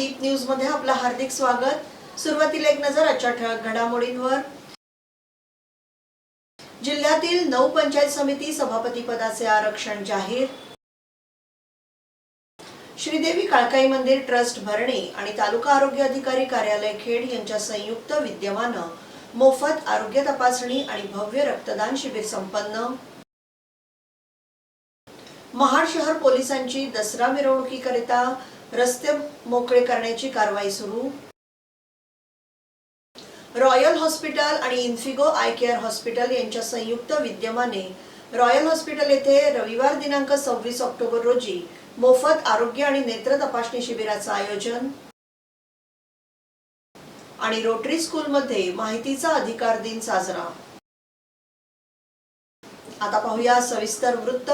दीप न्यूजमध्ये आपलं हार्दिक स्वागत. सुरुवातीला एक नजर आजच्या ठळक घडामोडींवर. जिल्ह्यातील नऊ पंचायत समिती सभापती पदाचे आरक्षण जाहीर. श्रीदेवी काळकाई मंदिर ट्रस्ट भरणे आणि तालुका आरोग्य अधिकारी कार्यालय खेड यांच्या संयुक्त विद्यमानं मोफत आरोग्य तपासणी आणि भव्य रक्तदान शिबिर संपन्न. महाड शहर पोलिसांची दसरा मिरवणुकीकरिता रस्ते मोकळे करण्याची कारवाई सुरू. रॉयल हॉस्पिटल आणि इन्फिगो आय केअर हॉस्पिटल यांच्या संयुक्त विद्यमाने रॉयल हॉस्पिटल येथे रविवार दिनांक सव्वीस ऑक्टोबर रोजी मोफत आरोग्य आणि नेत्र तपासणी शिबिराचं आयोजन आणि रोटरी स्कूलमध्ये माहितीचा अधिकार दिन साजरा. आता पाहूया सविस्तर वृत्त.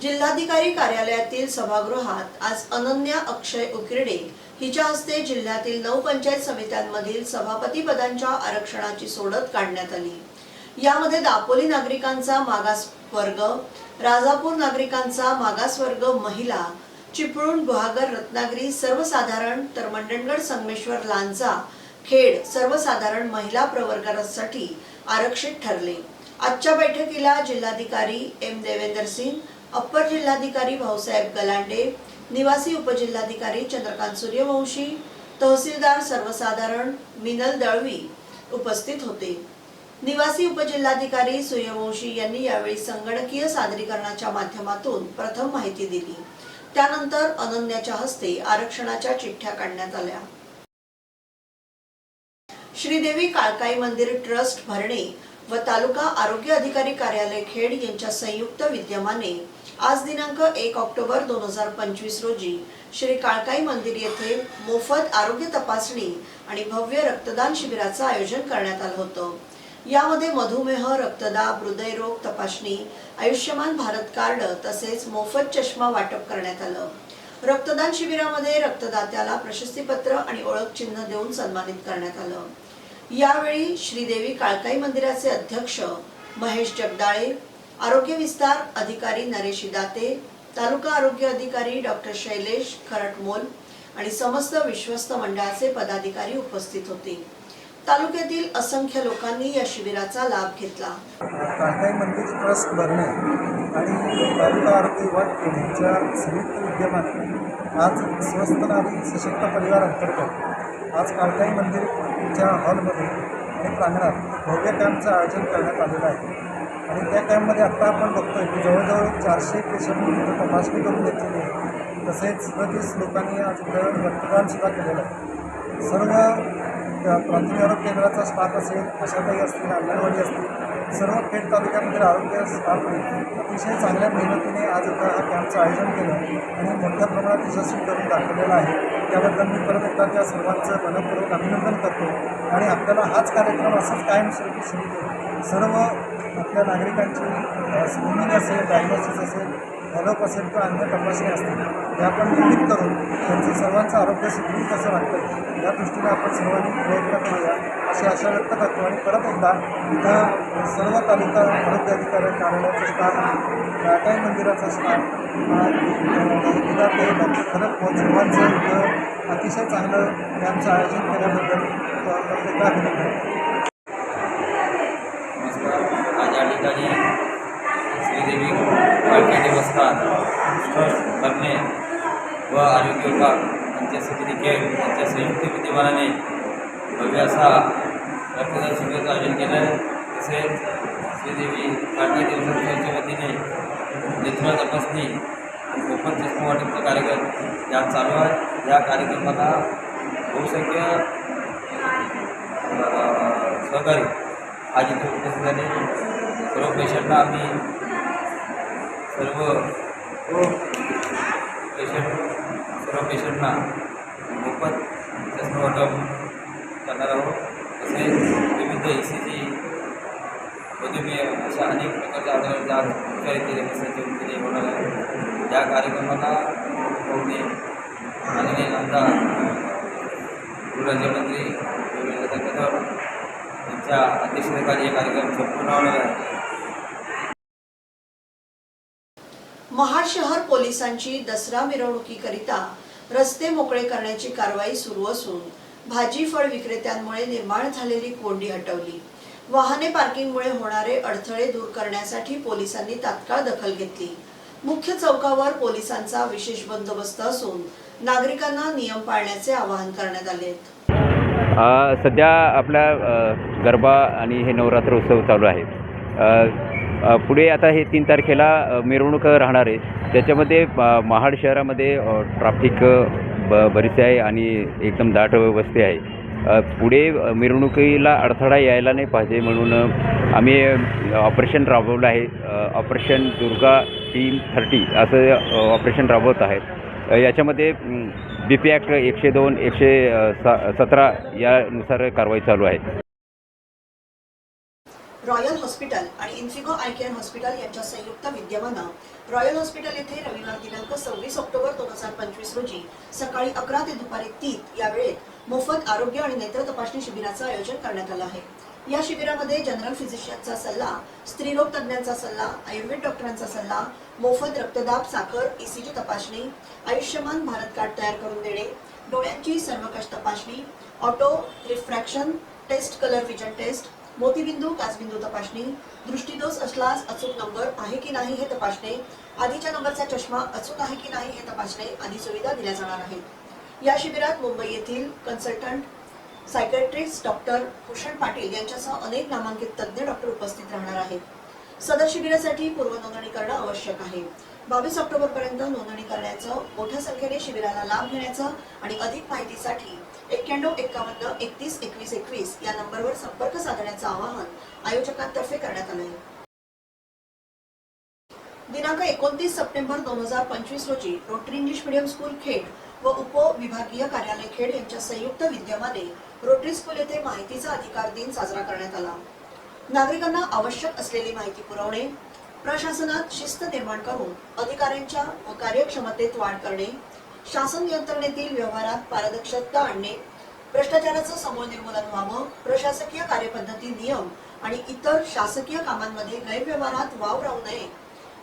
जिल्हाधिकारी कार्यालयातील सभागृहात आज अनन्या अक्षय उकिरडे हिच्या हस्ते जिल्ह्यातील नऊ पंचायत समित्यांमधील सभापती पदांच्या आरक्षणाची सोडत काढण्यात आली. यामध्ये दापोली नागरिकांचा मागास वर्ग राजापूर नागरिकांचा मागास वर्ग महिला चिपळूण गुहागर रत्नागिरी सर्वसाधारण तर मंडणगड संगमेश्वर लांजा खेड सर्वसाधारण महिला प्रवर्गासाठी आरक्षित ठरले. आजच्या बैठकीला जिल्हाधिकारी एम देवेंदर सिंग अप्पर जिल्हाधिकारी भाऊसाहेब गलांडे निवासी उपजिल्हाधिकारी चंद्रकांत सूर्यवंशी तहसीलदार सर्वसाधारण मिनल दळवी उपस्थित होते. निवासी उपजिल्हाधिकारी सूर्यवंशी यांनी यावेळी संगणकीय सादरीकरणाच्या माध्यमातून प्रथम माहिती दिली. त्यानंतर अनन्याच्या हस्ते आरक्षणाच्या चिठ्ठ्या काढण्यात आल्या. श्रीदेवी काळकाई मंदिर ट्रस्ट भरणे व तालुका आरोग्य अधिकारी कार्यालय खेड यांच्या संयुक्त विद्यमाने आज दिनांक एक ऑक्टोबर दोन हजार पंचवीस रोजी श्री काळकाई मंदिर येथे मोफत आरोग्य तपासणी आणि भव्य रक्तदान शिबिराचं आयोजन करण्यात आलं होतं. यामध्ये मधुमेह रक्तदाब हृदयरोग तपासणी आयुष्यमान भारत कार्ड तसेच मोफत चष्मा वाटप करण्यात आलं. रक्तदान शिबिरामध्ये रक्तदात्याला प्रशस्तीपत्र आणि ओळख चिन्ह देऊन सन्मानित करण्यात आलं. यावेळी श्रीदेवी काळकाई मंदिराचे अध्यक्ष महेश जगदाळे आरोग्य विस्तार अधिकारी नरेश दाते तालुका आरोग्य अधिकारी डॉक्टर शैलेश खरटमोल आणि समस्त विश्वस्त मंडळाचे पदाधिकारी उपस्थित होते. तालुक्यातील असंख्य लोकांनी या शिबिराचा लाभ घेतला. काळकाई मंदिर ट्रस्ट भरणे आणि तालुका आरोग्य विभाग यांच्या संयुक्त विद्यमाने आज स्वस्थ नागरिक सशक्त परिवार अंतर्गत आज काळकाई मंदिरच्या हॉलमध्ये आणि प्रांगणात भव्य कॅम्पचं आयोजन करण्यात आलेलं आहे. आणि त्या टाईममध्ये आत्ता आपण बघतोय की जवळजवळ चारशे पेशंट तपासणी करून घेतलेली आहे. तसेच सदतीस लोकांनी आज इथं रक्तदानसुद्धा केलेलं आहे. सर्व प्राथमिक आरोग्य केंद्राचा स्टाफ असेल आशाताई असतील अंगणवाडी असतील सर्व खेड तालुक्यामधील आरोग्य स्टाफने अतिशय चांगल्या मेहनतीने आज इथं हा कॅम्पचं आयोजन केलं आणि मोठ्या प्रमाणात यशस्वी करून दाखवलेलं आहे. त्याबद्दल मी परत एकदा त्या सर्वांचं मनपूर्वक अभिनंदन करतो. आणि आपल्याला हाच कार्यक्रम असंच कायमस्वरूपी सुरू सर्व आपल्या नागरिकांची स्क्रीनिंग असेल डायग्नोसिस असेल फॉलोअप असेल किंवा अन्य तपासणी असतील हे आपण नियमित करून त्यांचं सर्वांचं आरोग्य सुदृढ कसं राखतं या दृष्टीने आपण सर्वांनी प्रयत्न करूया. अशी आशा व्यक्त करतो आणि परत एकदा इथं सर्व तालुका आरोग्य अधिकारी कार्यालयाचा स्टाफ टाटाई मंदिराचा स्टाफ विद्यार्थी खरंच सर्वांचं इथं अतिशय चांगलं त्यांचं आयोजन केल्याबद्दल अ, अभिनंदन नमस्कार आज या ठिकाणी श्रीदेवी काळके देवस्थान ट्रस्ट करणे व आरोग्य विभाग यांच्या समिती खेळ यांच्या संयुक्त विद्यमानाने भव्य असा रक्तदान शिबिराचं आयोजन केलं आहे. तसेच श्रीदेवी काळके देवस्थान वतीने नेत्र तपासणी ओपन चष्मा वाटपचा कार्यक्रम यात चालू आहे. या कार्यक्रमाला बहुसंख्य सहकारी आज इथे उपस्थित झाले. सर्व पेशंटला आम्ही सर्व सर्व पेशंटना मोफत चष्मा वाटप करणार आहोत. तसेच विविध ई सी जी मधुमेह अशा अनेक प्रकारच्या आजारांचा आज उपचार इथे रमेशांच्या वतीने होणार आहे. या कार्यक्रमाला पाहुणे माननीय आमदार गृहराज्यमंत्री देवेंद्र कदम यांच्या अध्यक्षतेखाली हे कार्यक्रम संपूर्ण होणार आहे. महाड शहर पोलिसांची दसरा मिरवणुकीकरिता रस्ते मोकळे करण्याची कारवाई सुरू असून भाजी फळ विक्रेत्यांमुळे निर्माण झालेली कोंडी हटवली. वाहने पार्किंगमुळे होणारे अडथळे दूर करण्यासाठी पोलिसांनी तात्काळ दखल घेतली. मुख्य चौकावर पोलिसांचा विशेष बंदोबस्त असून नागरिकांना नियम पाळण्याचे आवाहन करण्यात आले आहेत सध्या आपला गरबा आणि हे नवरात्र उत्सव चालू आहे. पुढे आता हे तीन तारखेला मिरवणूक राहणार आहे. त्याच्यामध्ये महाड शहरामध्ये ट्राफिक ब बरीच आहे आणि एकदम दाट वस्ती आहे. पुढे मिरवणुकीला अडथळा यायला नाही पाहिजे म्हणून आम्ही ऑपरेशन राबवलं आहे. ऑपरेशन दुर्गा टीम थर्टी असं ऑपरेशन राबवत आहे. याच्यामध्ये बी पी ॲक्ट एकशे दोन एकशे सा सतरा यानुसार कारवाई चालू आहे. रॉयल हॉस्पिटल आणि इन्फिगो आय केअर हॉस्पिटल यांच्या संयुक्त विद्यमानं रॉयल हॉस्पिटल येथे रविवार दिनांक सव्वीस ऑक्टोबर दोन हजार पंचवीस रोजी सकाळी अकरा ते दुपारी तीन या वेळेत मोफत आरोग्य आणि नेत्र तपासणी शिबिराचं आयोजन करण्यात आलं आहे. या शिबिरामध्ये जनरल फिजिशियनचा सल्ला स्त्रीरोग तज्ज्ञांचा सल्ला आयुर्वेद डॉक्टरांचा सल्ला मोफत रक्तदाब साखर ईसीजी तपासणी आयुष्यमान भारत कार्ड तयार करून देणे डोळ्यांची सर्वकष तपासणी auto refraction test colour vision test मोतीबिंदू काचबिंदू तपासणी दृष्टीदोष असल्यास अचूक नंबर आहे की नाही हे तपासणे आधीच्या नंबरचा चष्मा अचूक आहे की नाही हे तपासणे आदी सुविधा दिल्या जाणार आहेत. या शिबिरात मुंबई येथील consultant psychiatrist doctor Bhushan Patil यांच्यासह अनेक नामांकित तज्ज्ञ डॉक्टर उपस्थित राहणार आहेत. सदर शिबिरासाठी पूर्वनोंदणी करणं आवश्यक आहे. बावीस ऑक्टोबर पर्यंत नोंदणी करण्याचं मोठ्या संख्येने शिबिराला लाभ घेण्याचं आणि अधिक माहितीसाठी एक्क्याण्णव एक्कावन्न एकतीस एकवीस एकवीस या नंबरवर संपर्क साधण्याचं आवाहन आयोजकांतर्फे करण्यात आलं आहे दिनांक एकोणतीस सप्टेंबर दोन हजार पंचवीस रोजी Rotary English medium school Khed व उपविभागीय कार्यालय खेड यांच्या संयुक्त विद्यमाने रोटरी स्कूल येथे माहितीचा अधिकार दिन साजरा करण्यात आला. नागरिकांना आवश्यक असलेली माहिती पुरवणे प्रशासनात शिस्त निर्माण करून अधिकाऱ्यांच्या कार्यक्षमतेत वाढ करणे शासन यंत्रणेतील व्यवहारात पारदर्शकता आणणे भ्रष्टाचाराचं समूळ निर्मूलन व्हावं प्रशासकीय कार्यपद्धती नियम आणि इतर शासकीय कामांमध्ये गैरव्यवहारात वाव राहू नये.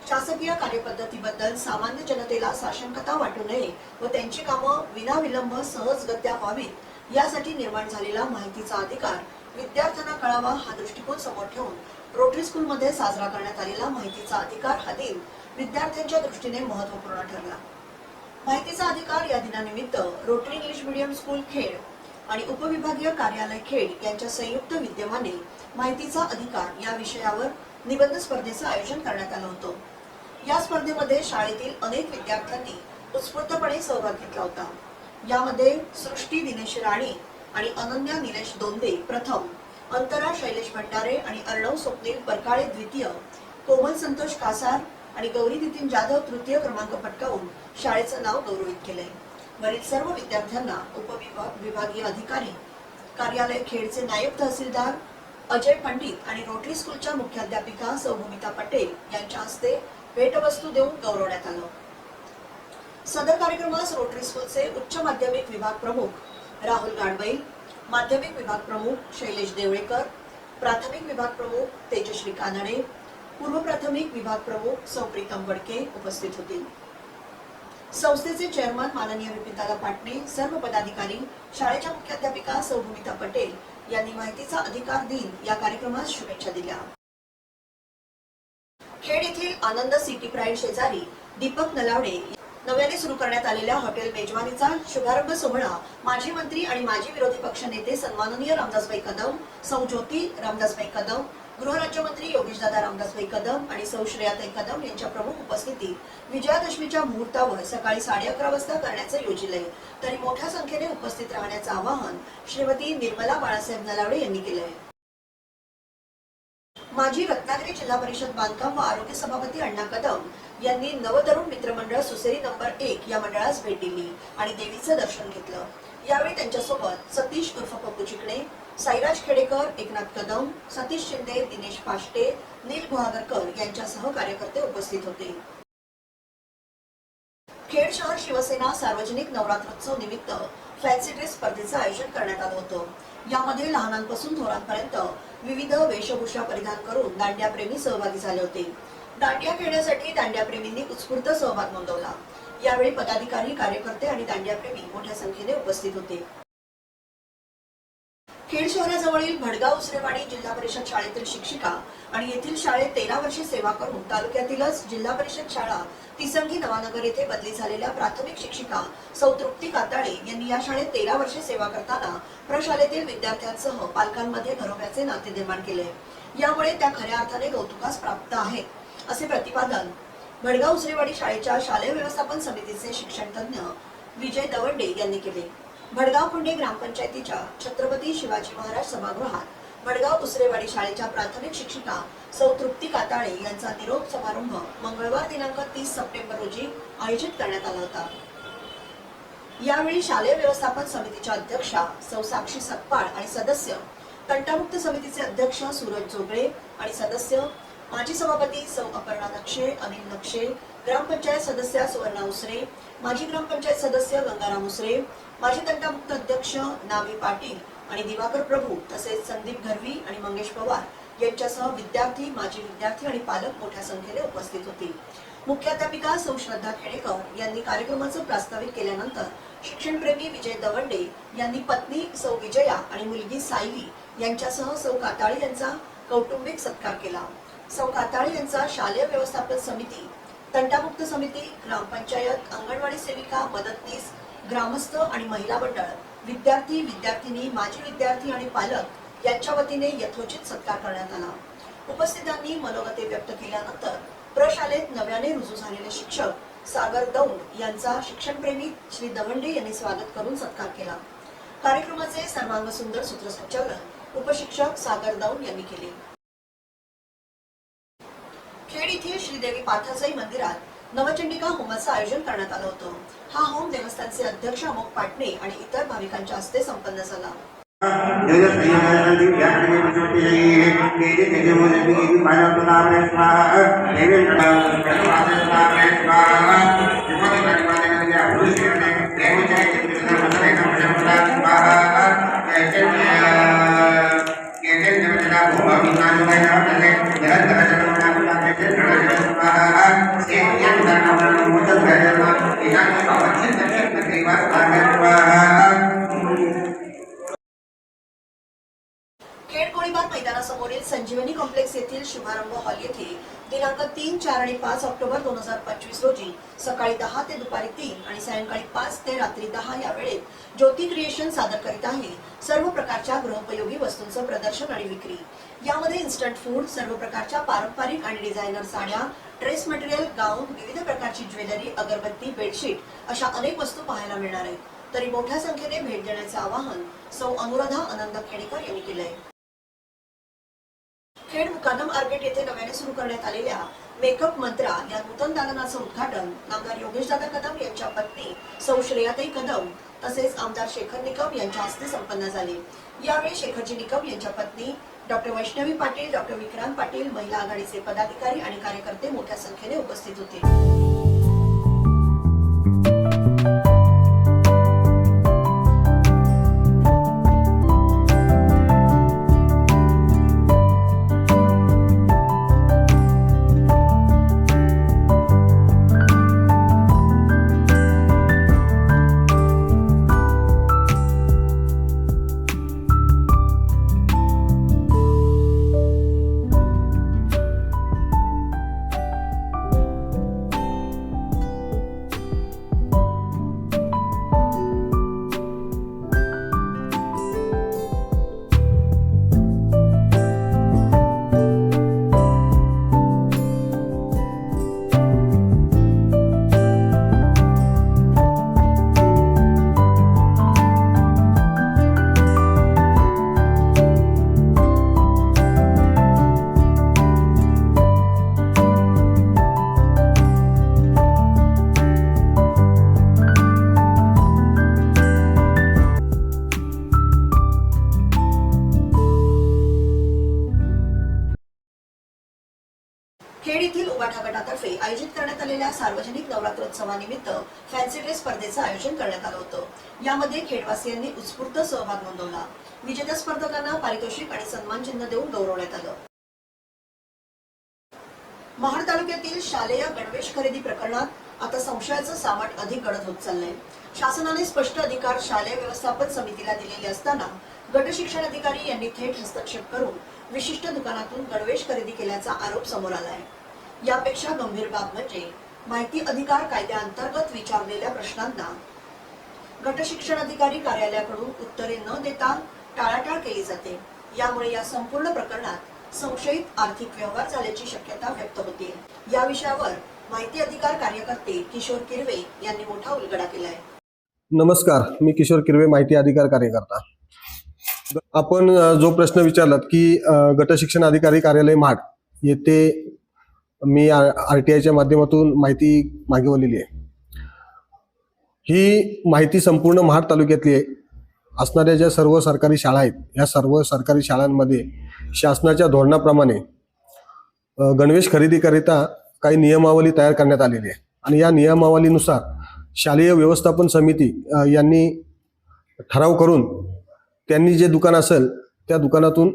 शासकीय कार्यपद्धतीबद्दल सामान्य जनतेला साशंकता वाटू नये व त्यांची कामं विनाविलंब सहजगत्या व्हावीत यासाठी निर्माण झालेला माहितीचा अधिकार विद्यार्थ्यांना कळावा हा दृष्टिकोन समोर ठेवून रोटरी स्कूलमध्ये साजरा करण्यात आलेला माहितीचा अधिकार हा दिन विद्यार्थ्यांच्या दृष्टीने महत्त्वपूर्ण ठरला. माहितीचा अधिकार या दिनानिमित्त Rotary English medium school Khed आणि उपविभागीय कार्यालय खेड यांच्या संयुक्त विद्यमाने माहितीचा अधिकार या विषयावर निबंध स्पर्धेचं आयोजन करण्यात आलं होतं. या स्पर्धेमध्ये शाळेतील अनेक विद्यार्थ्यांनी उत्स्फूर्तपणे सहभाग घेतला होता. यामध्ये सृष्टी दिनेश राणे आणि अनन्या निलेश दोंदे प्रथम अंतरा शैलेश भंडारे आणि अर्णव स्वप्नील परकाळे द्वितीय कोमल संतोष कासार आणि गौरी नितीन जाधव तृतीय क्रमांक पटकावून शाळेचं नाव गौरवित केलंय. वरील सर्व विद्यार्थ्यांना उपविभाग विभागीय अधिकारी कार्यालय खेडचे नायब तहसीलदार अजय पंडित आणि रोटरी स्कूलच्या मुख्याध्यापिका सौभूमिता पटेल यांच्या हस्ते भेटवस्तू देऊन गौरवण्यात आलं. सदर कार्यक्रमास रोटरी स्कूलचे उच्च माध्यमिक विभाग प्रमुख राहुल गाडबाई माध्यमिक विभाग प्रमुख शैलेश देवळेकर प्राथमिक विभाग प्रमुख तेजश्री कानडे पूर्व प्राथमिक विभाग प्रमुख सौप्रीतम वडके उपस्थित होते संस्थेचे चेअरमन माननीय विपिताला पाटणे सर्व पदाधिकारी शाळेच्या मुख्याध्यापिका सौभूमिता पटेल यांनी माहितीचा अधिकार दिन या कार्यक्रमास शुभेच्छा दिल्या. खेड येथील आनंद सिटी प्राईड शेजारी दीपक नलावडे नव्याने सुरू करण्यात आलेल्या हॉटेल मेजवानीचा शुभारंभ सोहळा माजी मंत्री आणि माजी विरोधी पक्षनेते सन्माननीय रामदासभाई कदम सौ ज्योती रामदासभाई कदम गृहराज्यमंत्री योगेशदादा रामदासभाई कदम आणि सौ श्रेयाताई कदम यांच्या प्रमुख उपस्थितीत विजयादशमीच्या मुहूर्तावर सकाळी साडे अकरा वाजता करण्याचं योजिलंय. तरी मोठ्या संख्येने उपस्थित राहण्याचं आवाहन श्रीमती निर्मला बाळासाहेब नलावडे यांनी केलंय. माजी रत्नागिरी जिल्हा परिषद बांधकाम व आरोग्य सभापती अण्णा कदम यांनी नवतरुण मित्रमंडळ सुसेरी नंबर एक या मंडळास भेट दिली आणि देवीचं दर्शन घेतलं. यावेळी त्यांच्यासोबत सतीश उर्फ पप्पू चिकणे साईराज खेडेकर एकनाथ कदम सतीश शिंदे दिनेश पाष्टे नील गुहागरकर यांच्यासह कार्यकर्ते उपस्थित होते. खेड शहर शिवसेना सार्वजनिक नवरात्रोत्सव निमित्त फॅन्सी ड्रेस स्पर्धेचं आयोजन करण्यात आलं होतं. यामध्ये लहानांपासून थोरांपर्यंत विविध वेशभूषा परिधान करून दांड्याप्रेमी सहभागी झाले होते. दांडिया खेळण्यासाठी दांड्याप्रेमींनी उत्स्फूर्त सहभाग नोंदवला. यावेळी पदाधिकारी कार्यकर्ते आणि दांड्याप्रेमी मोठ्या संख्येने उपस्थित होते. खेड शहराजवळील भडगाव उसरेवाडी जिल्हा परिषद शाळेतील शिक्षिका आणि येथील शाळेत तेरा वर्षे सेवा करून तालुक्यातीलच जिल्हा परिषद शाळा तिसंगी नवानगर येथे बदली झालेल्या प्राथमिक शिक्षिका सौतृप्ती काताळे यांनी या शाळेत तेरा वर्षे सेवा करताना प्रशालेतील विद्यार्थ्यांसह पालकांमध्ये घरोब्याचे नाते निर्माण केले. यामुळे त्या खऱ्या अर्थाने कौतुकास प्राप्त आहेत असे प्रतिपादन भडगाव उसरेवाडी शाळेच्या शालेय व्यवस्थापन समितीचे शिक्षण तज्ज्ञ विजय दवंडे यांनी केले. भडगाव खुंडे ग्रामपंचायतीच्या छत्रपती शिवाजी महाराज सभागृहात भडगाव उसरेवाडी शाळेच्या प्राथमिक शिक्षिका सौ तृप्ती काताळे यांचा निरोप समारंभ मंगळवार दिनांक तीस सप्टेंबर रोजी आयोजित करण्यात आला होता. यावेळी शालेय व्यवस्थापन समितीच्या अध्यक्षा सौ साक्षी सकपाळ आणि सदस्य कंटामुक्त समितीचे अध्यक्ष सूरज जोगळे आणि सदस्य माजी सभापती सौ अपर्णा नक्षे अनिल नक्षे ग्रामपंचायत सदस्या सुवर्णा उसरे माजी ग्रामपंचायत सदस्य गंगाराम उसरे माजी तंटामुक्त अध्यक्ष नावी पाटील आणि दिवाकर प्रभू तसेच संदीप घरवी आणि मंगेश पवार यांच्यासह विद्यार्थी माजी विद्यार्थी आणि पालक मोठ्या संख्येने उपस्थित होते मुख्याध्यापिका सौ श्रद्धा खेडेकर यांनी कार्यक्रमाचं प्रास्ताविक केल्यानंतर शिक्षणप्रेमी विजय दवंडे यांनी पत्नी सौ विजया आणि मुलगी सायली यांच्यासह सौ काताळी यांचा कौटुंबिक सत्कार केला. सौ काताळी यांचा शालेय व्यवस्थापन समिती तंटामुक्त समिती ग्रामपंचायत अंगणवाडी सेविका मदतनीस ग्रामस्थ आणि महिला मंडळ विद्यार्थी विद्यार्थिनी माजी विद्यार्थी आणि पालक यांच्या वतीने यथोचित सत्कार करण्यात आला. उपस्थितांनी मनोगते व्यक्त केल्यानंतर प्रशालेत नव्याने रुजू झालेले शिक्षक सागर दौंड यांचा शिक्षणप्रेमी श्री दवंडे यांनी स्वागत करून सत्कार केला. कार्यक्रमाचे सर्वांग सुंदर सूत्रसंचालन उपशिक्षक सागर दौंड यांनी केले. खेड येथील श्रीदेवी पाथासाई मंदिरात नवचंडिका होमाचं आयोजन करण्यात आलं होतं. हा होम देवस्थानचे अध्यक्ष अमोक पाटणे आणि इतर भाविकांच्या हस्ते संपन्न झाला. चार आणि पाच ऑक्टोबर दोन हजार पंचवीस रोजी सकाळी दहा ते दुपारी तीन आणि सायंकाळी पाच ते रात्री दहा या वेळेत ज्योती क्रिएशन सादर करीत आहे. सर्व प्रकारच्या गृहोपयोगी वस्तूंचं प्रदर्शन आणि विक्री. यामध्ये इन्स्टंट फूड सर्व प्रकारच्या पारंपरिक आणि डिझायनर साड्या ड्रेस मटेरियल गाऊन विविध प्रकारची ज्वेलरी अगरबत्ती बेडशीट अशा अनेक वस्तू पाहायला मिळणार आहेत. तरी मोठ्या संख्येने भेट देण्याचं आवाहन सौ अनुराधा आनंद खेडेकर यांनी केलंय. खेड मुकादम आर्केट येथे नव्याने सुरू करण्यात आलेल्या मेकअप मंत्रा या नूतन दालनाचं उद्घाटन आमदार योगेश दादा कदम यांच्या पत्नी सौ श्रेयाताई कदम तसेच आमदार शेखर निकम यांच्या हस्ते संपन्न झाले. यावेळी शेखरजी निकम यांच्या पत्नी डॉक्टर वैष्णवी पाटील डॉक्टर विक्रांत पाटील महिला आघाडीचे पदाधिकारी आणि कार्यकर्ते मोठ्या संख्येने उपस्थित होते. निमित्त फॅन्सी ड्रेस स्पर्धेचं आयोजन करण्यात आलं होतं. यामध्ये खेडवासियांनी उत्स्फूर्त सहभाग नोंदवला. विजेत्या स्पर्धकांना पारितोषिक आणि सन्मान चिन्ह देऊन गौरवण्यात आलं. महाड तालुक्यातील शालेय गणवेश खरेदी प्रकरणात आता संशयाचं सामाट अधिक गडद होत चाललंय. शासनाने स्पष्ट अधिकार शालेय व्यवस्थापन समितीला दिलेले असताना गट शिक्षण अधिकारी यांनी थेट हस्तक्षेप करून विशिष्ट दुकानातून गणवेश खरेदी केल्याचा आरोप समोर आलाय. यापेक्षा गंभीर बाब म्हणजे माहिती अधिकार कायद्याअंतर्गत विचारलेल्या प्रश्नांना गटशिक्षण अधिकारी कार्यालयाकडून उत्तरे न देता टाळाटाळ केली जाते. यामुळे या संपूर्ण प्रकरणात संशयित आर्थिक व्यवहार झाल्याची शक्यता व्यक्त होते. या विषयावर माहिती अधिकार कार्यकर्ते किशोर किरवे यांनी मोठा उलगडा केलाय. नमस्कार मी किशोर किरवे माहिती अधिकार कार्यकर्ता. आपण जो प्रश्न विचारलात की गटशिक्षण अधिकारी कार्यालय महाड येथे मी आर टी आयच्या माध्यमातून माहिती मागवलेली आहे. ही माहिती संपूर्ण महाड तालुक्यातली आहे. असणाऱ्या ज्या सर्व सरकारी शाळा आहेत या सर्व सरकारी शाळांमध्ये शासनाच्या धोरणाप्रमाणे गणवेश खरेदीकरिता काही नियमावली तयार करण्यात आलेली आहे. आणि या नियमावलीनुसार शालेय व्यवस्थापन समिती यांनी ठराव करून त्यांनी जे दुकान असेल त्या दुकानातून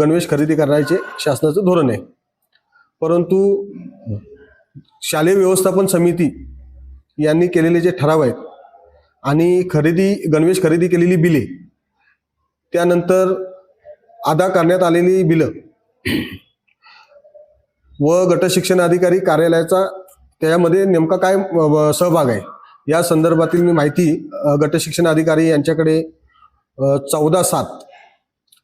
गणवेश खरेदी करण्याचे शासनाचं धोरण आहे. परंतु शालेय व्यवस्थापन समिती यांनी केलेले जे ठराव आहेत आणि खरेदी गणवेश खरेदी केलेली बिले त्यानंतर अदा करण्यात आलेली बिलं व गट शिक्षण अधिकारी कार्यालयाचा त्यामध्ये नेमका काय सहभाग आहे? या संदर्भातील मी माहिती गटशिक्षण गट शिक्षण अधिकारी यांच्याकडे चौदा सात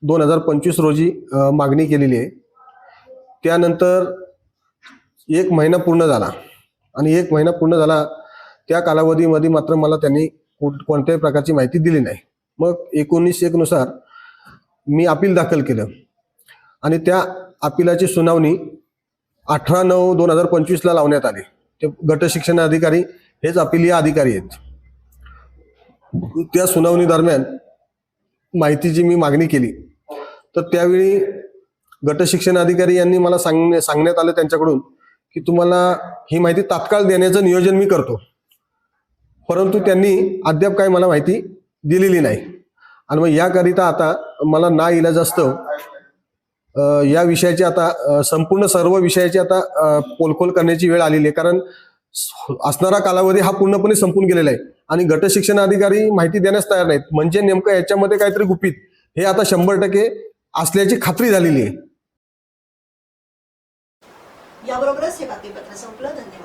दोन हजार पंचवीस रोजी मागणी केलेली आहे. त्यानंतर एक महिना पूर्ण झाला. आणि एक महिना पूर्ण झाला त्या कालावधीमध्ये मात्र मला त्यांनी कोणत्याही प्रकारची माहिती दिली नाही. मग एकोणीस एकनुसार मी अपील दाखल केलं. आणि त्या अपिलाची सुनावणी अठरा नऊ दोन हजार पंचवीसला लावण्यात आली. ते गट शिक्षण अधिकारी हेच अपिलीय अधिकारी आहेत. त्या सुनावणी दरम्यान माहितीची मी मागणी केली. तर त्यावेळी गट शिक्षण अधिकारी यांनी मला सांगणे सांगण्यात आलं त्यांच्याकडून. की तुम्हाला ही माहिती तात्काळ देण्याचं नियोजन मी करतो. परंतु त्यांनी अद्याप काही मला माहिती दिलेली नाही. आणि मग याकरिता आता मला ना इलाज असतं या विषयाची आता संपूर्ण सर्व विषयाची आता पोलखोल करण्याची वेळ आलेली आहे. कारण असणारा कालावधी हा पूर्णपणे संपून गेलेला आहे. आणि गट शिक्षण अधिकारी माहिती देण्यास तयार नाहीत. म्हणजे नेमकं याच्यामध्ये काहीतरी गुपित. हे आता शंभर टक्के असल्याची खात्री झालेली आहे. याबरोबरच हे बातमीपत्र संपलं. धन्यवाद.